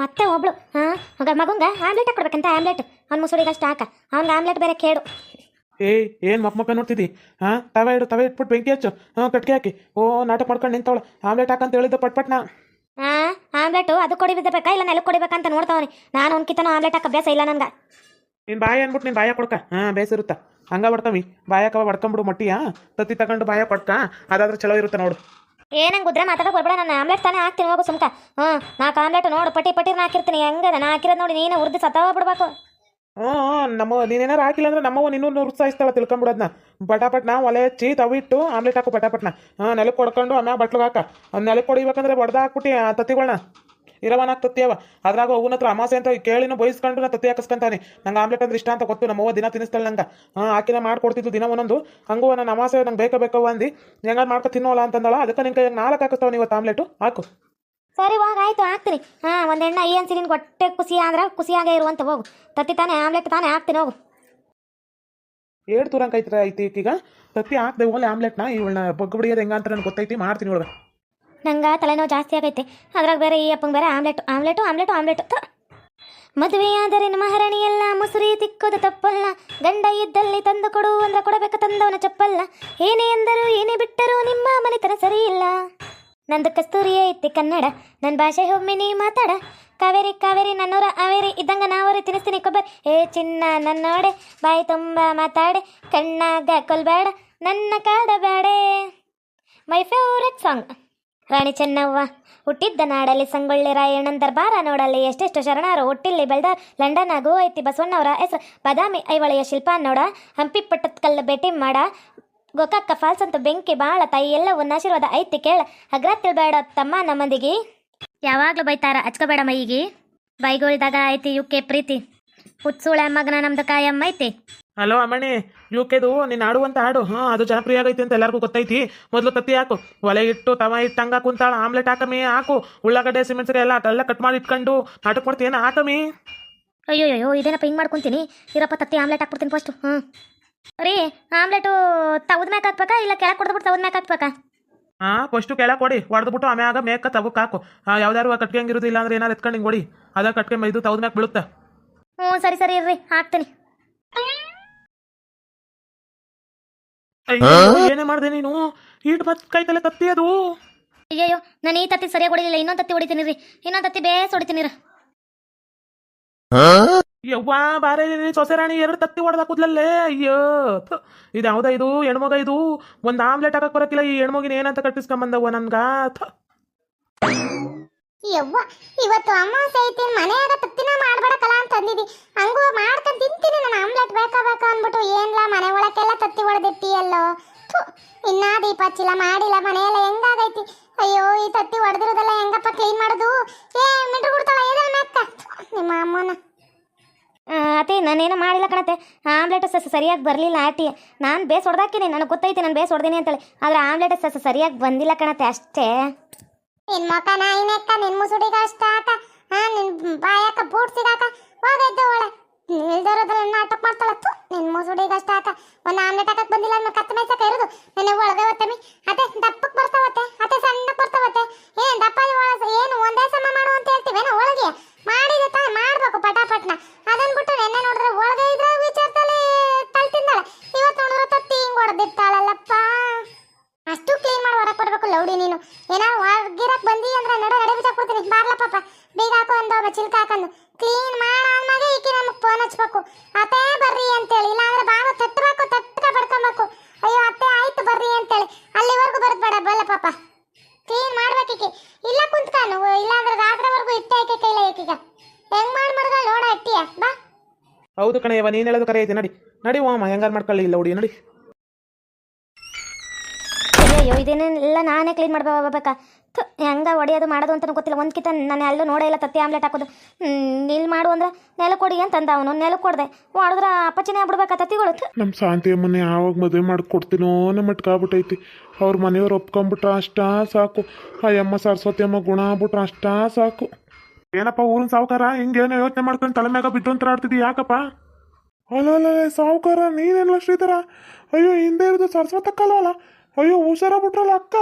ಮತ್ತೆ ಒಬ್ಳು ಹಾ? ಮಗ ಮಗುಂಗ ಆಮ್ಲೆಟ್ ಕೊಡ್ಬೇಕಂತ ಆಮ್ಲೆಟ್. ಅವ್ನ ಮುಸುಡಿಗೆ ಅಷ್ಟು ಹಾಕ. ಅವ್ನ ಆಮ್ಲೆಟ್ ಬೇರೆ ಕೇಡು. ಏಯ್ ಏನ್ ಮಕ್ಕ ಮಕ್ಕ ನೋಡ್ತಿದ್ದಿ ಹಾ? ತವೆ ಇಡು ತವೆ ಇಟ್ಬಿಟ್ಟು ಬೆಂಕಿ ಹಚ್ಚು. ಹಾ ಕಟ್ಕೆ ಹಾಕಿ. ಓ ನಾಟಕ ಮಾಡ್ಕೊಂಡು ನಿಂತವಳು. ಆಮ್ಲೆಟ್ ಹಾಕಂತ ಹೇಳಿದ್ದೆ ಪಟ್ ಪಟ್ನ. ಆ ಆಮ್ಲೆಟು ಅದು ಕೊಡಿ ಬಿದ್ದಬೇಕಾ? ಇಲ್ಲ ನೆಲಕ್ಕೆ ಕೊಡಿಬೇಕಂತ ನೋಡ್ತಾವನಿ. ನಾನು ಅವ್ನಕಿತನೂ ಆಮ್ಲೆಟ್ ಹಾಕ ಅಭ್ಯಾಸ ಇಲ್ಲ ನನಗೆ ನಿನ್ ಬಾಯಿ ಅಂದ್ಬಿಟ್ಟು ನೀನು ಬಾಯ ಕೊಡ್ಕ. ಹಾಂ ಬೇಸಿರುತ್ತ ಹಂಗ ಬಡ್ಕವಿ ಬಾಯಕವ ಬಡ್ಕೊಂಬಿಡು ಮಟ್ಟಿಯ? ತತ್ತಿ ತಗೊಂಡು ಬಾಯ ಕೊಡ್ಕ. ಅದಾದ್ರೆ ಚಲೋ ಇರುತ್ತೆ ನೋಡು. ಏನಂಗೆ ಗುದ್ರೆ ಮಾತಾಡಕ್ಕೆ ಬರ್ಬೇಡ, ನಾನು ಆಮ್ಲೆಟ್ ತಾನೇ ಹಾಕ್ತೀನಿ, ಹೋಗು ಸುಮ್ಕ. ಹ್ಞೂ ನಾಲ್ಕು ಆಮ್ಲೆಟ್ ನೋಡು, ಪಟ್ಟಿ ಪಟ್ಟಿನ ಹಾಕಿರ್ತೀನಿ ಹೆಂಗೆ ನಾನು ಹಾಕಿರೋದು ನೋಡಿ ನೀನು ಉರ್ದು ಸತ್ತಾವ ಬಿಡ್ಬೇಕು. ಹ್ಞೂ ನಮ್ಮ ನೀನೇನಾರು ಹಾಕಿಲ್ಲ ಅಂದ್ರೆ ನಮ್ಮವ್ವ ಇನ್ನೂ ಉತ್ಸಾಹಿಸ್ತಾಳ ತಿಳ್ಕೊಂಬಿಡೋದನ್ನ ಪಟಾಪಟ್ನ ಒಲೆ ಹಚ್ಚಿ ತವಿಟ್ಟು ಆಮ್ಲೆಟ್ ಹಾಕು, ಪಟಾಪಟ್ನ. ಹಾಂ ನೆಲಕ್ಕೆ ಕೊಡ್ಕೊಂಡು ಆಮೇಲೆ ಬಟ್ಲಿಗೆ ಹಾಕ. ನೆಲಕ್ಕೆ ಕೊಡಿಬೇಕಂದ್ರೆ ಬಡ್ದ ಹಾಕ್ಬಿಟ್ಟು ತತ್ತಿಗಳನ್ನ ಇರವನಾಗ ತತ್ತಿಯವ ಅದ್ರಾಗ ಅವನ ಹತ್ರ ಅಮಾಸೆ ಅಂತ ಕೇಳಿನ ಬಯಸ್ಕೊಂಡು ನಾ ತತ್ತಿ ಹಾಕಿಸ್ಕೊಂತಾನೆ. ನಂಗೆ ಆಮ್ಲೆಟ್ ಅಂದ್ರೆ ಇಷ್ಟ ಅಂತ ಗೊತ್ತು ನಮ್ಮವ್ವ ದಿನ ತಿನ್ನಿಸ್ತಾಳೆ ನಂಗೆ. ಹಾಂ ಹಾಕಿನ ಮಾಡ್ಕೊಡ್ತಿದ್ದು ದಿನ ಒಂದೊಂದು. ಹಂಗೂ ನನ್ನ ಅಮಾಸೆ ನಂಗೆ ಬೇಕ ಬೇಕವ ಅಂದು. ಹೆಂಗಾರು ಮಾಡ್ಕೊ ತಿನ್ನೋಲ್ಲ ಅಂತಂದಳ. ಅದಕ್ಕೆ ನಿಂಗೆ ನಾಲ್ಕು ಹಾಕಿಸ್ತಾವ ನೀವು ಆಮ್ಲೆಟು. ಹಾಕು. ಸರಿ ಹೋಗ ಆಯ್ತು ಹಾಕ್ತೀನಿ. ಹಾಂ ಒಂದೆಣ್ಣ ಎಣ್ಣೆ ಈ ಅನ್ಸಿ ನಿನ್ಗೆ ಹೊಟ್ಟೆ ಖುಷಿ ಅಂದ್ರೆ ಖುಷಿಯಾಗೇ ಇರುವಂತ ಹೋಗು. ತತ್ತಿ ತಾನೇ ಆಮ್ಲೆಟ್ ತಾನೇ ಹಾಕ್ತೀನಿ ಹೋಗು. ಏಳು ಐತ್ರ ಐತಿ ಈಗ ತತ್ತಿ ಹಾಕ್ದೆ ಆಮ್ಲೆಟ್ ಆಮ್ಲೆಟ್ನ. ಇವಳನ್ನ ಬಗ್ಗೆ ಬಿಡಿಯೋದು ಹೆಂಗ ಅಂತ ನನಗೆ ಗೊತ್ತೈತಿ ಮಾಡ್ತೀನಿ ಒಳಗೆ ನಂಗೆ ತಲೆನೋವು ಜಾಸ್ತಿ ಆಗೈತೆ. ಅದ್ರಾಗ ಬೇರೆ ಈ ಅಪ್ಪಂಗೆ ಬೇರೆ ಆಮ್ಲೆಟ್, ಆಮ್ಲೆಟು ಆಮ್ಲೆಟು ಆಮ್ಲೆಟು. ಮದುವೆಯಾದರೆ ಮಹಾರಾಣಿ ಎಲ್ಲ ಮುಸುರಿ ತಿಕ್ಕೋದು ತಪ್ಪಲ್ಲ. ಗಂಡ ಇದ್ದಲ್ಲಿ ತಂದು ಕೊಡು ಅಂದ್ರೆ ಕೊಡಬೇಕು ತಂದವನ ಚಪ್ಪಲ್ಲ. ಏನೇ ಎಂದರು ಏನೇ ಬಿಟ್ಟರು ನಿಮ್ಮ ಮನೆತನ ಸರಿ ಇಲ್ಲ ನಂದು ಕಸ್ತೂರಿ ಐತಿ ಕನ್ನಡ. ನನ್ನ ಭಾಷೆ ಒಮ್ಮೆ ನೀ ಮಾತಾಡ. ಕಾವೇರಿ ಕಾವೇರಿ, ನನ್ನೂರ ಅವೇರಿ ಇದ್ದಂಗ ನಾವರಿ ತಿನ್ನಿಸ್ತೀನಿ ಕೊಬ್ಬರಿ. ಏ ಚಿನ್ನ ನನ್ನೋಡೆ, ಬಾಯಿ ತುಂಬ ಮಾತಾಡೆ. ಕಣ್ಣಾಗ ಕೊಲ್ಬೇಡ, ನನ್ನ ಕಾಡಬೇಡೆ my favourite song. Rani Chennavva, ಹುಟ್ಟಿದ್ದ ನಾಡಲ್ಲಿ ಸಂಗೊಳ್ಳಿ ರಾಯಣ್ಣನ ದರ್ಬಾರ ನೋಡಲ್ಲಿ ಎಷ್ಟೆಷ್ಟು ಶರಣರು, ಹುಟ್ಟಿಲ್ಲಿ ಬೆಳೆದ ಲಂಡನ್ ಆಗು ಐತಿ ಬಸವಣ್ಣವರ ಹೆಸರು. ಬಾದಾಮಿ ಐವಳೆಯ ಶಿಲ್ಪ ನೋಡ ಹಂಪಿ ಪಟ್ಟದ ಭೇಟಿ ಮಾಡ. ಗೋಕಾಕ ಫಾಲ್ಸ್ ಅಂತ ಬೆಂಕಿ ಬಾಳ, ತಾಯಿ ಎಲ್ಲವನ್ನ ಆಶೀರ್ವಾದ ಐತಿ ಕೇಳ. ಹಗ್ರ ತಿಳ್ಬೇಡ ತಮ್ಮ ನಮ್ಮಂದಿಗೆ. ಯಾವಾಗ್ಲೂ ಬೈತಾರ, ಹಚ್ಕೋಬೇಡ ಮೈಗಿ. ಬೈಗೋಳ್ದಾಗ ಐತಿ ಯುಕೆ ಪ್ರೀತಿ. ಹುಚ್ಚುಳ ಮಗನ ನಮ್ದು ಕಾಯಮ್ಮ ಐತಿ. ಹಲೋ ಅಮ್ಮಣಿ ಯು ಕೆದು ನೀನು ಆಡುವಂತ ಹಾಡು. ಹಾಂ ಅದು ಜನಪ್ರಿಯ ಆಗೈತಿ ಅಂತ ಎಲ್ಲರಿಗೂ ಗೊತ್ತೈತಿ. ಮೊದಲು ತತ್ತಿ ಹಾಕು. ಒಲೆ ಇಟ್ಟು ತವ ಇಟ್ಟು ಹಂಗ ಕುಂತಾಳ. ಆಮ್ಲೆಟ್ ಹಾಕಮಿ ಹಾಕು. ಉಳ್ಳಾಗಡ್ಡೆ ಸಿಮೆಂಟ್ ಸರಿ ಎಲ್ಲ ಎಲ್ಲ ಕಟ್ ಮಾಡಿ ಇಟ್ಕೊಂಡು ನಾಟಕ ಮಾಡ್ತೀನಿ ಹಾಕಮಿ? ಅಯ್ಯೋ ಅಯ್ಯೋ ಇದೇನಪ್ಪ ಹಿಂಗೆ ಮಾಡ್ಕೊಂತೀನಿ? ಇರಪ್ಪ ತತ್ತಿ ಆಮ್ಲೆಟ್ ಹಾಕ್ಬಿಡ್ತೀನಿ ಫಸ್ಟು ಹ್ಞೂ ರೀ ಆಮ್ಲೆಟು ತವದ ಮ್ಯಾಕ್ ಹಾಕ್ಬೇಕಾ ಇಲ್ಲ ಕೆಳಗೆ ಕೊಡ್ಬಿಟ್ಟು ತವದ ಮ್ಯಾಕ್ ಹಾಕ್ಬೇಕಾ? ಹಾಂ ಫಸ್ಟು ಕೆಳಗೆ ಕೊಡಿ. ಹೊಡೆದ್ಬಿಟ್ಟು ಆಮ್ಯಾಗ ಮೇಕ ತಗೋಕ್ ಹಾಕು. ಯಾವ್ದಾರು ಯಾವ್ದಾದ್ರು ಕಟ್ಗೆ ಹಂಗಿರೋದು ಇಲ್ಲ ಅಂದ್ರೆ ಏನಾರು ಎತ್ಕೊಂಡು ಹಿಂಗೆ ಕೊಡಿ ಅದ ಕಟ್ಗೆ ಇದು ತವ್ದ ಮ್ಯಾಕ್ ಬೀಳುತ್ತೆ. ಹ್ಞೂ ಸರಿ ಸರಿ ಇರ್ರಿ ಹಾಕ್ತೀನಿ. ಏನೇ ಮಾಡಿದೆ ನೀನು? ಈಟ್ ಬತ್ ಕೈ ತಲೆ ತತ್ತಿ ಅದು. ಅಯ್ಯಯ್ಯೋ ನಾನು ಈ ತತ್ತಿ ಸರಿಯಾಗಿ ಹೊಡಿಲಿಲ್ಲ. ಇನ್ನೊಂದು ತತ್ತಿ ಹೊಡಿತೀನಿ ರೀ. ಇನ್ನೊಂದು ತತ್ತಿ ಬೇಸ್ ಹೊಡಿತೀನಿ ರೀ. ಯವ್ವಾ ಬಾರೇ ಸೊಸೆ ರಾಣಿ ಎರಡು ತತ್ತಿ ಹೊಡೆದ ಕೂದ್ಲಲ್ಲೇ? ಅಯ್ಯೋ ಥು, ಇದು ಯಾವ್ದ ಇದು? ಹೆಣ್ಮಗ ಇದು? ಒಂದು ಆಮ್ಲೆಟ್ ಹಾಕಕ್ ಬರಕಿಲ್ಲ ಈ ಹೆಣ್ಮಗಿನ ಏನಂತ ಕಟ್ಟಿಸ್ಕೊಂಬಂದವ ನನ್ಗ? ಥು. ಯವ್ವ ಇವತ್ತು ಅಮಾವಾಸ್ಯೆ ಐತಿ ಮನೆಯಾಗ ತತ್ತಿನ ಮಾಡ್ಬೇಡಕಲ್ಲ ಅಂತ ಅಂದಿದಿ ಹಂಗೂ ಮಾಡ್ಕೊಂಡು ತಿಂತೀನಿ ನಾನು ಆಮ್ಲೆಟ್ ಬೇಕಾ ಬೇಕಾ ಅಂದ್ಬಿಟ್ಟು ಏನ್ಲ ಮನೆ ಒಳಕ್ಕೆಲ್ಲ ತತ್ತಿ ಹೊಡೆದಿಟ್ಟಿಯಲ್ಲೋ ಇನ್ನಾ ದೀಪ ಹಚ್ಚಿಲ್ಲ ಮಾಡಿಲ್ಲ ಮನೆಯಲ್ಲ ಹೆಂಗಾಗೈತಿ? ಅಯ್ಯೋ ಈ ತತ್ತಿ ಹೊಡೆದಿರೋದೆಲ್ಲ ಹೆಂಗಪ್ಪ ಕ್ಲೀನ್ ಮಾಡೋದು? ಏ ಮಿಟ್ರು ಕೊಡ್ತಾಳ ಏನ ಅಕ್ಕ ನಿಮ್ಮ ಅಮ್ಮನ. ಅತಿ ನಾನೇನು ಮಾಡಿಲ್ಲ ಕಣತ್ತೆ. ಆಮ್ಲೆಟ್ ಸಸ ಸರಿಯಾಗಿ ಬರಲಿಲ್ಲ ಆಟಿ. ನಾನು ಬೇಸ್ ಹೊಡೆದಾಕಿನಿ ನನಗೆ ಗೊತ್ತೈತಿ ನಾನು ಬೇಸ್ ಹೊಡೆದೀನಿ ಅಂತೇಳಿ. ಆದರೆ ಆಮ್ಲೆಟ್ ಸಸ ಸರಿಯಾಗಿ ಬಂದಿಲ್ಲ ಕಣತ್ತೆ ಅಷ್ಟೇ. ನಿನ್ ಮೊಕ ನಾಯಿನಕ್ಕ ನಿನ್ ಮುಸುಡಿಗ ಅಷ್ಟ ಆಕ ಹಾ ನಿನ್ನ ಬಾಯಕ ಬೂಟ್ ಸಿಗಾಕ ಹೋಗೈತೆ ಒಳೆ ನಿಲ್ದಿರೋದ್ರಲ್ಲಿ ನಾಟಕ ಮಾಡ್ತಾಳ? ತು ನಿನ್ ಮುಸುಡಿಗ ಅಷ್ಟ ಆಕ ಒಂದ್ ಆಮ್ಲೆಟ್ ಹಾಕಕ್ ಬಂದಿಲ್ಲ ಅನ್ನೋ ಕತ್ತ ಮೇಸಕ ಇರೋದು. ನನ್ನ ಒಳಗೆ ಒತ್ತಮಿ ಅದೇ ದಪ್ಪಕ್ ಬರ್ತಾವತ್ತೆ. ಅದೇ ಸಣ್ಣಕ್ ಬರ್ತಾವತ್ತೆ. ಏನ್ ದಪ್ಪ ಒಳ ಏನು ಒಂದೇ ಸಮ ಮಾಡು ಅಂತ ಹೇಳ್ತೀವೇನ ಒಳಗೆ ಮಾಡಿದ್ರೆ ತಾನೇ ಮಾಡ್ಬೇಕು ಪಟಾಪಟ್ನ ಅದನ್ ಬಿಟ್ಟು ನೆನ್ನೆ ನೋಡಿದ್ರೆ ಒಳಗೆ ಇದ್ರೆ ವಿಚಾರದಲ್ಲಿ ತಲ್ ತಿಂದಾಳೆ ಇವತ್ತು ನೋಡಿದ್ರೆ ತತ್ತಿ ಹಿಂಗ್ ಹೊಡೆದಿರ್ತಾಳಲ್ಲಪ್ಪ ಅಷ್ಟು ಕ್ಲೀನ್ ಮಾಡಿ ಹೊರಗೆ ಕೊಡ್ಬೇಕು ಲೌಡಿ ನೀನು ಏನಾರು ಹೊರಗಿರಕ್ ಬಂದಿ ಅಂದ್ರೆ ನಡ ನಡೆ ಬಿಸಾಕ್ ಕೊಡ್ತೀನಿ ಬಾರ್ಲ ಪಾಪ ಬೀಗ ಹಾಕು ಅಂದ ಒಬ್ಬ ಚಿಲ್ಕ ಹಾಕಂದು ಕ್ಲೀನ್ ಮಾಡಾದ್ಮೇಲೆ ಈಕಿ ನಮಗೆ ಫೋನ್ ಹಚ್ಬೇಕು ಅತ್ತೆ ಬರ್ರಿ ಅಂತೇಳಿ ಇಲ್ಲಾಂದ್ರೆ ಬಾವ ತಟ್ಟಬೇಕು ತಟ್ಟಕ ಪಡ್ಕೊಬೇಕು ಅಯ್ಯೋ ಅತ್ತೆ ಆಯ್ತು ಬರ್ರಿ ಅಂತೇಳಿ ಅಲ್ಲಿವರೆಗೂ ಬರೋದು ಬೇಡ ಬಲ್ಲ ಪಾಪ ಕ್ಲೀನ್ ಮಾಡ್ಬೇಕೀಕಿ ಇಲ್ಲ ಕುಂತ್ಕಾನು ಇಲ್ಲಾಂದ್ರೆ ರಾತ್ರಿವರೆಗೂ ಇಟ್ಟೆ ಐಕೆ ಕೈಲ ಈಕೀಗ ಹೆಂಗ್ ಮಾಡಿ ನೋಡ ಅಟ್ಟಿಯ ಬಾ ಹೌದು ಕಣಯ್ಯವ ನೀನು ಹೇಳೋದು ಕರೆ ಐತೆ ನಡಿ ನಡಿ ಓಮ ಹೆಂಗಾರು ಮಾಡ್ಕೊಳ್ಳಿ ಇಲ್ಲ ಹುಡಿ ನಡಿ ಅಯ್ಯೋ ಇದೇನೆಲ್ಲ ನಾನೇ ಕ್ಲೀನ್ ಮಾಡ್ಬೇಕಾ ಹೆಂಗ ಹೊಡೆಯೋದು ಮಾಡೋದು ಅಂತ ಗೊತ್ತಿಲ್ಲ. ಒಂದು ಕಿತ ನಾನು ಎಲ್ಲೂ ನೋಡೇ ಇಲ್ಲ, ತತ್ತಿ ಆಮ್ಲೆಟ್ ಹಾಕೋದು. ಇಲ್ಲಿ ಮಾಡು ಅಂದ್ರೆ ನೆಲ ಕೊಡಿ ಅಂತಂದ ಅವನು ನೆಲ ಕೊಡ್ದೆ. ಹೊಡೆದ್ರೆ ಅಪ್ಪಚ್ಚಿನೇ ಆಗ್ಬಿಡ್ಬೇಕಾ ತತ್ತಿಗಳು. ನಮ್ಮ ಶಾಂತಿ ಅಮ್ಮನೆ ಯಾವಾಗ ಮದುವೆ ಮಾಡಿಕೊಡ್ತೀನೋ ನಮ್ಮ ಮಟ್ಕಾಗ್ಬಿಟ್ಟೈತಿ ಅವ್ರ ಮನೆಯವ್ರು ಒಪ್ಕೊಂಬಿಟ್ರ ಅಷ್ಟ ಸಾಕು. ಆ ಅಮ್ಮ ಸರಸ್ವತಿ ಅಮ್ಮ ಗುಣ ಆಗ್ಬಿಟ್ರೆ ಅಷ್ಟ ಸಾಕು. ಏನಪ್ಪ ಊರಿನ ಸಾವುಕಾರ? ಹಿಂಗೇನೋ ಯೋಚನೆ ಮಾಡ್ಕೊಂಡು ತಲೆ ಮ್ಯಾಗ ಬಿದ್ದೊಂತರ ಆಡ್ತಿದ್ದಿ ಯಾಕಪ್ಪ? ಅಲ್ಲ ಸಾವುಕಾರ ನೀನೇನಲ್ಲ ಶ್ರೀಧರ ಅಯ್ಯೋ, ಹಿಂದೆ ಇರೋದು ಸರಸ್ವತಕ್ಕಲ್ವಲ್ಲ? ಅಯ್ಯೋ ಹುಷಾರ ಬಿಟ್ರಲ್ಲ ಅಕ್ಕ?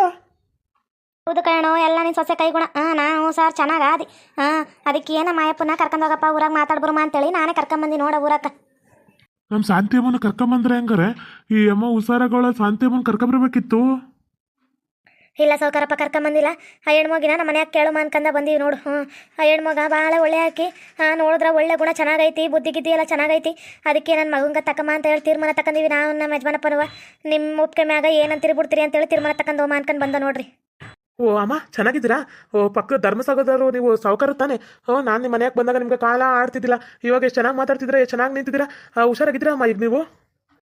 ಹೌದು ಕಣೋ ಎಲ್ಲ ನಿನ್ನ ಸೊಸೆ ಕೈಗುಣ. ಹಾಂ ನಾನು ಸರ್ ಚೆನ್ನಾಗಿ ಆದಿ. ಹಾಂ ಅದಕ್ಕೆ ಏನ ಮಾಯಪ್ಪನ ಕರ್ಕೊಂಡು ಹೋಗಪ್ಪ ಊರಾಗ ಮಾತಾಡ್ಬರುಮ ಅಂತೇಳಿ ನಾನೇ ಕರ್ಕೊಂಬಂದು ನೋಡ ಊರಕ್ಕ ನಮ್ಮ ಶಾಂತಿ ಅಮ್ಮನ ಕರ್ಕೊಂಬಂದ್ರೆ ಹೆಂಗಾರೆ? ಈ ಅಮ್ಮ ಹುಷಾರಗಳ ಶಾಂತಿ ಅಮ್ಮನ ಕರ್ಕೊಂಬರ್ಬೇಕಿತ್ತು ಇಲ್ಲ ಸೌಕರಪ್ಪ ಕರ್ಕೊಂಬಂದಿಲ್ಲ ಆ ಹೆಣ್ಮಗಿನ ನಮ್ಮ ಮನ್ಯಾಗ ಕೇಳು ಅನ್ಕಂದ ಬಂದೀವಿ ನೋಡು. ಹ್ಞೂ ಆ ಹೆಣ್ಮಗ ಭಾಳ ಒಳ್ಳೆ ಹಾಕಿ ಹಾಂ ನೋಡಿದ್ರೆ ಒಳ್ಳೆ ಗುಣ ಚೆನ್ನಾಗೈತಿ ಬುದ್ಧಿ ಗಿದ್ದಿ ಎಲ್ಲ ಚೆನ್ನಾಗೈತಿ. ಅದಕ್ಕೆ ನನ್ನ ಮಗಂಗೆ ತಕ್ಕಮ್ಮ ಅಂತ ಹೇಳಿ ತೀರ್ಮಾನ ತಗೊಂಡಿವಿ ನಾವು ನಮ್ಮ ಯಜಮಾನಪ್ಪನವ ನಿಮ್ಮ ಒಪ್ಪಿಗೆ ಮ್ಯಾಗ ಏನಂತಿರ್ಬಿಡ್ತೀರಿ ಅಂತೇಳಿ ತೀರ್ಮಾನ ತಕ್ಕಂದು ಅನ್ಕೊಂಡು ಬಂದ ನೋಡ್ರಿ. ಓ ಅಮ್ಮ ಚೆನ್ನಾಗಿದ್ದೀರಾ? ಓ ಪಕ್ಕ ಧರ್ಮಸಾಗರದವರು ನೀವು ಸಾವುಕಾರ ತಾನೆ. ಓ ನಾನು ನಿಮ್ಮ ಮನೆಯಾಗೆ ಬಂದಾಗ ನಿಮ್ಗೆ ಕಾಲ ಆಡ್ತಿದ್ದಿಲ್ಲ. ಇವಾಗ ಎಷ್ಟು ಚೆನ್ನಾಗಿ ಮಾತಾಡ್ತಿದ್ರೆ ಎಷ್ಟು ಚೆನ್ನಾಗಿ ನಿಂತಿದ್ದೀರಾ? ಹುಷಾರಾಗಿದ್ದೀರಾ ಅಮ್ಮ ಈಗ ನೀವು?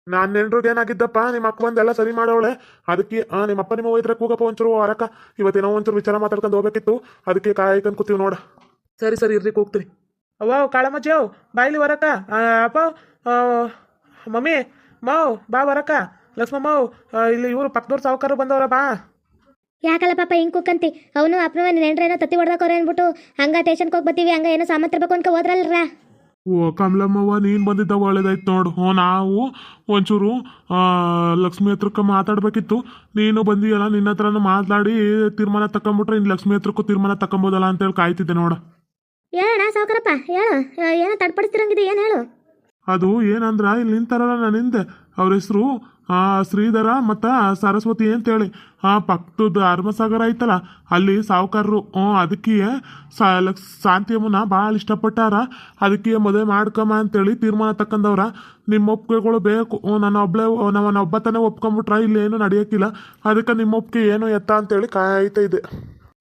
ನಾನು ನೆಂಟ್ರಿಗೆ ಏನಾಗಿದ್ದಪ್ಪ? ನಿಮ್ಮ ಅಕ್ಕ ಬಂದೆಲ್ಲ ಸರಿ ಮಾಡೋಳೆ ಅದಕ್ಕೆ ಹಾಂ ನಿಮ್ಮ ಅಪ್ಪ ನಿಮ್ಮ ಹೋಗಿದ್ರೆ ಕೂಗಪ್ಪ ಒಂಚೂರು ಹೊರಕ ಇವತ್ತೇನೋ ಒಂಚೂರು ವಿಚಾರ ಮಾತಾಡ್ಕೊಂಡು ಹೋಗ್ಬೇಕಿತ್ತು. ಅದಕ್ಕೆ ಕಾಯ್ಕೊಂಡು ಕೂತೀವಿ ನೋಡ. ಸರಿ ಸರಿ ಇರ್ರಿ ಹೋಗ್ತೀನಿ ಅವ್ವ ಕಾಳಮ್ಮ ಅವ್ ಬಾಯ್ಲಿ ಬರಕ್ಕ ಆ, ಅಪ್ಪ ಮಮ್ಮಿ ಮಾವ್ ಬಾ ಬರಕ್ಕ ಲಕ್ಷ್ಮಮ್ಮ ಇಲ್ಲಿ ಇವರು ಪಕ್ಕದವ್ರು ಸಾವುಕಾರ ಬಂದವರ ಬಾ. ಯಾಕಲ್ಲ ಪಾಪ ಹಿಂಗೆ ಕುಕ್ಕಂತಿ ಅವನು ಅಪ್ಪನ ನೆಂಡ್ರೇನೋ ತತ್ತಿ ಹೊಡ್ದಾಕೋರೆ ಅಂದ್ಬಿಟ್ಟು ಹಂಗ ಟೇಷನ್ಗೆ ಹೋಗಿ ಬರ್ತೀವಿ ಹಂಗ ಏನೋ ಸಾಮಾನ್ ತರ್ಬೇಕು ಅನ್ಕೊ ಹೋದ್ರಲ್ರ? ಓ ಕಮಲಮ್ಮವ್ವ ನೀನು ಬಂದಿದ್ದ ಒಳ್ಳೇದಾಯ್ತು ನೋಡು. ಹ್ಞೂ ನಾವು ಒಂಚೂರು ಲಕ್ಷ್ಮಿ ಹತ್ರಕ್ಕೆ ಮಾತಾಡ್ಬೇಕಿತ್ತು. ನೀನು ಬಂದಿಯಲ್ಲ ನಿನ್ನ ಹತ್ರನೂ ಮಾತಾಡಿ ತೀರ್ಮಾನ ತಕೊಂಬಿಟ್ರೆ ಇನ್ನು ಲಕ್ಷ್ಮಿ ಹತ್ರಕ್ಕೂ ತೀರ್ಮಾನ ತಕೊಂಬೋದಲ್ಲ ಅಂತೇಳಿ ಕಾಯ್ತಿದ್ದೆ ನೋಡ. ಹೇಳೋಣ ಸಾವುಕಾರಪ್ಪ ಹೇಳು. ಏನೋ ತಡ್ಪಡಿಸ್ತಿರಂಗಿದೆ ಏನು ಹೇಳು? ಅದು ಏನಂದ್ರ ಇಲ್ಲಿ ನಿಂತಾರಲ್ಲ ನಾನು ಹಿಂದೆ. ಅವ್ರ ಹೆಸರು ಶ್ರೀಧರ ಮತ್ತು ಸರಸ್ವತಿ ಅಂತೇಳಿ. ಆ ಪಕ್ಕದ ಅರ್ಮಸಾಗರ ಐತಲ್ಲ, ಅಲ್ಲಿ ಸಾವುಕಾರರು, ಹ್ಞೂ ಅದಕ್ಕೆ ಸಾ ಶಾಂತಿಯಮ್ಮನ ಭಾಳ ಇಷ್ಟಪಟ್ಟಾರ. ಅದಕ್ಕೆ ಮದುವೆ ಮಾಡ್ಕಮ್ಮ ಅಂತೇಳಿ ತೀರ್ಮಾನ ತಕ್ಕಂದವ್ರ. ನಿಮ್ಮ ಒಪ್ಪಿಗೆಗಳು ಬೇಕು ನನ್ನ ಒಬ್ಳೆ ನನ್ನ ಒಬ್ಬತನೇ ಒಪ್ಕೊಂಬಿಟ್ರ, ಇಲ್ಲಿ ಏನು ನಡೆಯೋಕ್ಕಿಲ್ಲ ಅದಕ್ಕೆ ನಿಮ್ಮ ಒಪ್ಪಿಗೆ ಏನು ಎತ್ತ ಅಂತೇಳಿ ಕಾಯ್ತಾ ಇದೆ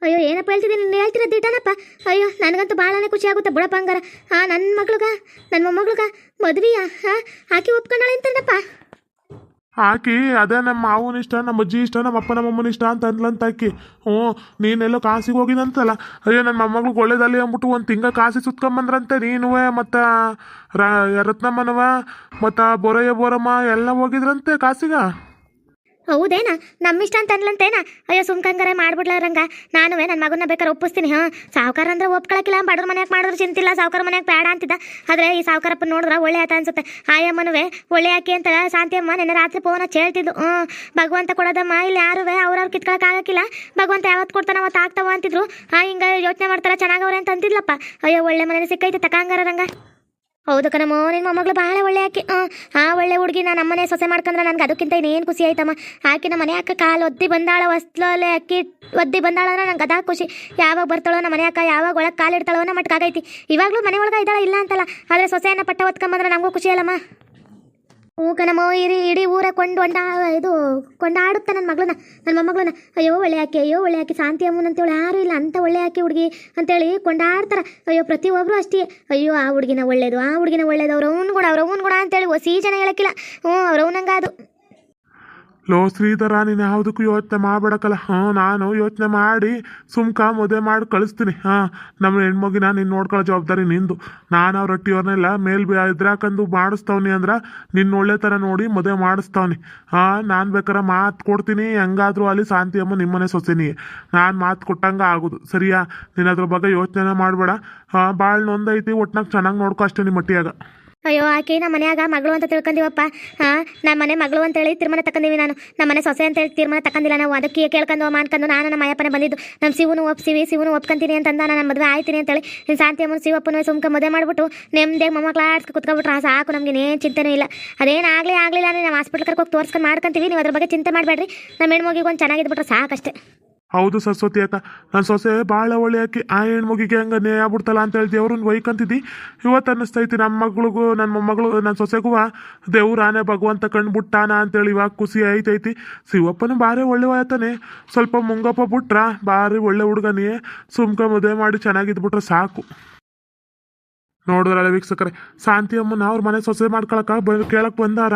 ಅಯ್ಯೋ, ಏನಪ್ಪ ಹೇಳ್ತಿದ್ದೆ? ನೀನು ಹೇಳ್ತಿರೋ ದಿಟ್ಟನಪ್ಪ. ಅಯ್ಯೋ, ನನಗಂತೂ ಭಾಳನೇ ಖುಷಿ ಆಗುತ್ತೆ ಬಿಡಪ್ಪ ಹಂಗಾರ. ಹಾಂ ನನ್ನ ಮಗ್ಳುಗ, ನನ್ನ ಮೊಮ್ಮಗ್ಳುಗ ಮದುವೆಯಾ? ಹಾಂ ಹಾಕಿ ಒಪ್ಕೊಂಡಾಳೆ ಅಂತಂದಪ್ಪ ಆಕಿ, ಅದೇ ನಮ್ಮ ಮಾವನ ಇಷ್ಟ, ನಮ್ಮ ಅಜ್ಜಿ ಇಷ್ಟ, ನಮ್ಮ ಅಪ್ಪ, ನಮ್ಮ ಅಮ್ಮನ ಇಷ್ಟ ಅಂತ ಅಂದ್ಲಂತ ಆಕಿ. ಹ್ಞೂ, ನೀನೆಲ್ಲೋ ಕಾಸಿಗೆ ಹೋಗಿದಂತಲ್ಲ ಅಯ್ಯೋ, ನನ್ನ ಮೊಮ್ಮಗಳಿಗೆ ಒಳ್ಳೇದಲ್ಲಿ ಅಂದ್ಬಿಟ್ಟು ಒಂದು ತಿಂಗ ಕಾಸಿ ಸುತ್ಕೊಂಬಂದ್ರಂತೆ ನೀನುವೆ, ಮತ್ತು ರತ್ನಮ್ಮನವ, ಮತ್ತು ಬೊರಯ್ಯ, ಬೋರಮ್ಮ ಎಲ್ಲ ಹೋಗಿದ್ರಂತೆ ಕಾಸಿಗ? ಹೌದೇನಾ? ನಮ್ಮಿಷ್ಟ ಅಂತ ಅನ್ಲಂತೇನ ಅಯ್ಯೋ ಸುಮ್ಕಂಗಾರೆ ಮಾಡ್ಬಿಡ್ಲಾರಂಗ ನಾನು ನನ್ನ ಮಗನ ಬೇಕಾದ್ರೆ ಒಪ್ಪಿಸ್ತೀನಿ ಹಾಂ ಸಾವುಕಾರ ಅಂದ್ರೆ ಒಪ್ಕೊಳಕಿಲ್ಲ. ಬಡವ್ರ ಮನೆಯಾಗ ಮಾಡಿದ್ರು ಚಿಂತಿಲ್ಲ. ಸಾವುಕಾರ ಮನೆಯಾಗ ಬೇಡ ಅಂತಿದ್ದ. ಆದ್ರೆ ಈ ಸಾವುಕಾರಪ್ಪ ನೋಡಿದ್ರೆ ಒಳ್ಳೆ ಆತ ಅನ್ಸುತ್ತೆ. ಆಯಮ್ಮನುವೆ ಒಳ್ಳೆ ಆಕೆ ಅಂತ ಶಾಂತಿಯಮ್ಮ, ನೆನ್ನೆ ರಾತ್ರಿ ಫೋನ್ ಹಚ್ಚಿ ಹೇಳ್ತಿದ್ದು ಹ್ಞೂ ಭಗವಂತ ಕೊಡೋದಮ್ಮ, ಇಲ್ಲಿ ಯಾರುವೆ? ಅವ್ರವ್ರು ಕಿತ್ಕೊಳಕ್ ಆಗಕ್ಕಿಲ್ಲ. ಭಗವಂತ ಯಾವತ್ತು ಕೊಡ್ತಾನ ಅವತ್ತು ಆಗ್ತಾವ ಅಂತಿದ್ರು. ಹಾಂ, ಹಿಂಗೆ ಯೋಚನೆ ಮಾಡ್ತಾರ. ಚೆನ್ನಾಗವ್ರೆ ಅಂತ ಅಂತಿದ್ಲಪ್ಪ. ಅಯ್ಯೋ, ಒಳ್ಳೆ ಮನೇಲಿ ಸಿಕ್ಕೈತೆ ತಕಂಗಾರ ರಂಗ. ಹೌದು ಕಣಮ್ಮ ನಿನ್ನ ಮೊಮ್ಮಗಳು ಭಾಳ ಒಳ್ಳೆ ಆಕಿ ಆ ಒಳ್ಳೆ ಹುಡುಗಿ ನಾನು ನಮ್ಮನೆ ಸೊಸೆ ಮಾಡ್ಕೊಂಡ್ರೆ ನನಗೆ ಅದಕ್ಕಿಂತ ಇನ್ನೇನು ಖುಷಿ ಆಯ್ತಮ್ಮ. ಆಕಿ ನಮ್ಮ ಮನೆ ಅಕ್ಕ ಕಾಲು ಒದ್ದಿ ಬಂದಾಳ ಹೊಸ್ಲಲ್ಲೇ ಅಕ್ಕಿ ಒದ್ದಿ ಬಂದಾಳ ಅಂದ್ರೆ ನಂಗೆ ಅದಾ ಖುಷಿ. ಯಾವಾಗ ಬರ್ತಾಳೋ ನಮ್ಮ ಮನೆ ಅಕ್ಕ, ಯಾವಾಗ ಒಳಗೆ ಕಾಲಿಡ್ತಾಳೋ ಅನ್ನೋ ಮಟ್ಕಾಗೈತಿ. ಇವಾಗಲೂ ಮನೆ ಒಳಗೆ ಇದ್ದಾಳ ಇಲ್ಲ ಅಂತಲ್ಲ, ಆದರೆ ಸೊಸೆಯನ್ನ ಪಟ್ಟ ಹೊತ್ಕೊಂಬಂದ್ರೆ ನಮಗೂ ಖುಷಿ ಅಲ್ಲಮ್ಮ. ಹ್ಞೂ ಕಣಮ್ಮ ಇಡೀ ಇಡೀ ಊರ ಕೊಂಡು ಒಂಡ ಇದು ಕೊಂಡಾಡುತ್ತೆ ನನ್ನ ಮಗಳನ್ನ ನನ್ನ ಮೊಮ್ಮಗಳನ್ನ. ಅಯ್ಯೋ, ಒಳ್ಳೆ ಆಕೆ, ಅಯ್ಯೋ, ಒಳ್ಳೆ ಆಕೆ, ಶಾಂತಿ ಅಮ್ಮನ ಅಂತೇಳಿ ಯಾರೂ ಇಲ್ಲ, ಅಂತ ಒಳ್ಳೆ ಆಕೆ ಹುಡುಗಿ ಅಂತೇಳಿ ಕೊಂಡಾಡ್ತಾರೆ. ಅಯ್ಯೋ ಪ್ರತಿಯೊಬ್ಬರು ಅಷ್ಟೇ. ಅಯ್ಯೋ, ಆ ಹುಡುಗಿನ ಒಳ್ಳೇದು, ಆ ಹುಡುಗಿನ ಒಳ್ಳೇದು ಅವ್ರ ಅವ್ನು ಕೂಡ ಅವ್ರ ಅವ್ನು ಕೂಡ ಅಂತೇಳಿ ಒಸಿ ಜನ ಹೇಳಕ್ಕಿಲ್ಲ. ಹ್ಞೂ ಅವ್ರ ಅವ್ನಂಗ ಅದು ಲೋ ಶ್ರೀಧರ, ನೀನು ಯಾವುದಕ್ಕೂ ಯೋಚನೆ ಮಾಡಬೇಡಕ್ಕಲ್ಲ ಹಾಂ, ನಾನು ಯೋಚನೆ ಮಾಡಿ ಸುಮ್ಕ ಮದುವೆ ಮಾಡಿ ಕಳಿಸ್ತೀನಿ. ಹಾಂ, ನಮ್ಮ ಹೆಣ್ಮಗಿನ ನೀನು ನೋಡ್ಕೊಳ್ಳೋ ಜವಾಬ್ದಾರಿ ನಿಂದು. ನಾನು ಅವ್ರ ರೊಟ್ಟಿಯವ್ರನ್ನೆಲ್ಲ ಮೇಲ್ ಇದ್ರಾಕಂದು ಮಾಡಿಸ್ತವ್ನಿ ಅಂದ್ರೆ ನಿನ್ನ ಒಳ್ಳೆ ಥರ ನೋಡಿ ಮದುವೆ ಮಾಡಿಸ್ತವ್ನಿ. ಹಾಂ, ನಾನು ಬೇಕಾರೆ ಮಾತು ಕೊಡ್ತೀನಿ. ಹೆಂಗಾದರೂ ಅಲ್ಲಿ ಶಾಂತಿ ಅಮ್ಮ ನಿಮ್ಮನೆ ಸೊಸೆನಿ. ನಾನು ಮಾತು ಕೊಟ್ಟಂಗೆ ಆಗೋದು. ಸರಿಯಾ? ನೀನು ಅದ್ರ ಬಗ್ಗೆ ಯೋಚನೆ ಮಾಡಬೇಡ. ಹಾಂ ಭಾಳ ನೊಂದೈತಿ. ಒಟ್ನಾಗ ಚೆನ್ನಾಗಿ ನೋಡ್ಕೊ ಅಷ್ಟೇ ನಿಮ್ಮ ಮಟ್ಟಿಯಾಗ ಅಯ್ಯೋ, ಆಕೆ ನಮ್ಮ ಮನೆಯಾಗ ಮಗಳು ಅಂತ ತಿಳ್ಕೊಂಡಿವಪ್ಪ ಹಾಂ ನಮ್ಮ ಮನೆ ಮಗಳು ಅಂತೇಳಿ ತೀರ್ಮಾನ ತಗೊಂಡಿವಿ ನಾನು. ನಮ್ಮ ಮನೆ ಸೊಸೆ ಅಂತೇಳಿ ತೀರ್ಮಾನ ತಗೊಂಡಿಲ್ಲ ನಾವು. ಅದಕ್ಕೆ ಕೇಳ್ಕೊಂಡು ಮಾಡ್ಕೊಂಡು ನಾನು ನಮ್ಮ ಅಯ್ಯಪ್ಪನೇ ಬಂದಿದ್ದು. ನಮ್ಮ ಶಿವನು ಒಪ್ಸಿವಿ, ಶಿವನು ಒಪ್ಕೊಂತೀನಿ ಅಂತಂದ ನಾನು ಮದುವೆ ಆಯ್ತೀನಿ ಅಂತೇಳಿ ಶಾಂತಿ ಅಮ್ಮನ ಶಿವಪ್ಪನ ಸುಮ್ಕ ಮದುವೆ ಮಾಡ್ಬಿಟ್ಟು ನೆಮ್ಮದಿ ಮೊಮ್ಮಕ್ಳು ಆಡ್ಸ್ಕೊ ಕುತ್ಕೊಬಿಟ್ರೆ ಸಾಕು ನಮಗೆ ಏನು ಚಿಂತೆನೂ ಇಲ್ಲ. ಅದೇನು ಆಗಲಿ ಆಗಲಿಲ್ಲ ನಾವು ಹಾಸ್ಪಿಟ್ಲ್ ಕರ್ಕೋಗಿ ತೋರ್ಸ್ಕೊಂಡು ಮಾಡ್ಕೊಂತೀವಿ. ನೀವು ಅದ್ರ ಬಗ್ಗೆ ಚಿಂತೆ ಮಾಡಬೇಡ್ರಿ. ನಮ್ಮ ಹೆಣ್ಮಗಿಗೆ ಒಂದು ಚೆನ್ನಾಗಿದ್ಬಿಟ್ರೆ ಸಾಕಷ್ಟೇ. ಹೌದು ಸರಸ್ವತಿ ಅಕ್ಕ ನನ್ನ ಸೊಸೆ ಭಾಳ ಒಳ್ಳೆ ಆಕಿ ಆ ಹೆಣ್ಮಗಿಗೆ ಹಂಗೆ ನ್ಯಾಯ ಬಿಡ್ತಲ್ಲ ಅಂತ ದೇವ್ರನ್ನ ವೈಕಂತಿದ್ದಿ. ಇವತ್ತು ಅನ್ನಿಸ್ತೈತಿ ನಮ್ಮ ಮಗಳಿಗೂ ನನ್ನ ಮೊಮ್ಮಗಳು ನನ್ನ ಸೊಸೆಗೂ ದೇವ್ರ ಆನೆ ಭಗವಂತ ಕಂಡ್ಬಿಟ್ಟಾನ ಅಂತೇಳಿ ಇವಾಗ ಖುಷಿ ಐತೈತಿ. ಶಿವಪ್ಪನ ಭಾರಿ ಒಳ್ಳೆ ಆಯ್ತಾನೆ ಸ್ವಲ್ಪ ಮುಂಗಪ್ಪ ಬಿಟ್ರ? ಭಾರಿ ಒಳ್ಳೆ ಹುಡುಗನೇ ಸುಮ್ಕ ಮದುವೆ ಮಾಡಿ ಚೆನ್ನಾಗಿದ್ಬಿಟ್ರೆ ಸಾಕು. ನೋಡಿದ್ರಲ್ಲ ವೀಕ್ಷಕರೇ. ಶಾಂತಿ ಅಮ್ಮನ ಅವ್ರ ಮನೆ ಸೊಸೆ ಮಾಡ್ಕೊಳಕ ಬ, ಕೇಳಕ್ ಬಂದಾರ.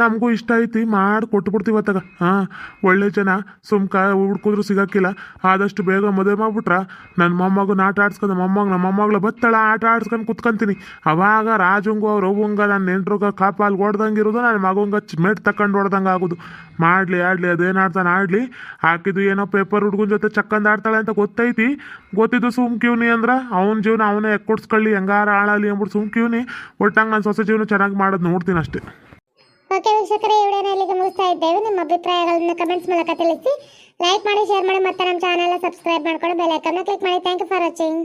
ನಮಗೂ ಇಷ್ಟ ಐತಿ, ಮಾಡಿ ಕೊಟ್ಬಿಡ್ತೀವಿ ಅತ್ತಾಗ ಹಾಂ, ಒಳ್ಳೆ ಜನ. ಸುಮ್ಕ ಹುಡ್ಕಿದ್ರು ಸಿಗಕ್ಕಿಲ್ಲ ಆದಷ್ಟು ಬೇಗ ಮದುವೆ ಮಾಡ್ಬಿಟ್ರ. ನನ್ನ ಮೊಮ್ಮಗನ ಆಟ ಆಡ್ಸ್ಕೊಂಡು, ಮೊಮ್ಮಗ ನಮ್ಮ ಮೊಮ್ಮಗಳು ಬತ್ತಳ ಆಟ ಆಡ್ಸ್ಕೊಂಡು ಕುತ್ಕೊಂತೀನಿ. ಅವಾಗ ರಾಜಂಗು ಅವ್ರು ಹೋಗುವಂಗ ನನ್ನ ನೆಂಟ್ರುಗ ಕಾಪಾಲ್ ಹೊಡ್ದಂಗೆ ಇರೋದು ನನ್ನ ಮಗಂಗ ಮೆಟ್ ತಕೊಂಡು ಹೊಡ್ದಂಗೆ ಆಗೋದು ಮಾಡಲಿ, ಆಡಲಿ, ಅದೇನು ಆಡ್ತಾನೆ, ಆಡಲಿ. ಹಾಕಿದ್ದು ಏನೋ ಪೇಪರ್ ಹುಡುಗನ ಜೊತೆ ಚಕ್ಕಂದು ಆಡ್ತಾಳೆ ಅಂತ ಗೊತ್ತೈತಿ. ಗೊತ್ತಿದ್ದು ಸುಮ್ ಕಿವ್ನಿ ಅಂದ್ರೆ ಅವನ ಜೀವನ ಅವನೇ ಎಕ್ಕೊಡ್ಸ್ಕೊಳ್ಳಿ, ಹೆಂಗಾರ ಆಳಲಿ ಅಂದ್ಬಿಟ್ಟು ಸುಮ್ ಕಿವ್ನಿ ಒಟ್ಟಂಗೆ ನನ್ನ ಸೊಸೆ ಜೀವನ ಚೆನ್ನಾಗಿ ಮಾಡೋದು ನೋಡ್ತೀನಿ ಅಷ್ಟೇ. ಓಕೆ ವೀಕ್ಷಕರೇ, ಈ ವಿಡಿಯೋನ ಇಲ್ಲಿಗೆ ಮುಗಿಸ್ತಾ ಇದ್ದೇವೆ. ನಿಮ್ಮ ಅಭಿಪ್ರಾಯಗಳನ್ನು ಕಮೆಂಟ್ಸ್ ಮೂಲಕ ತಿಳಿಸಿ. ಲೈಕ್ ಮಾಡಿ ಶೇರ್ ಮಾಡಿ ಮತ್ತೆ ನಮ್ಮ ಚಾನೆಲ್ ಸಬ್ಸ್ಕ್ರೈಬ್ ಮಾಡ್ಕೊಂಡು ಬೆಲ್ ಐಕಾನ್ ಕ್ಲಿಕ್ ಮಾಡಿ. Thank you for watching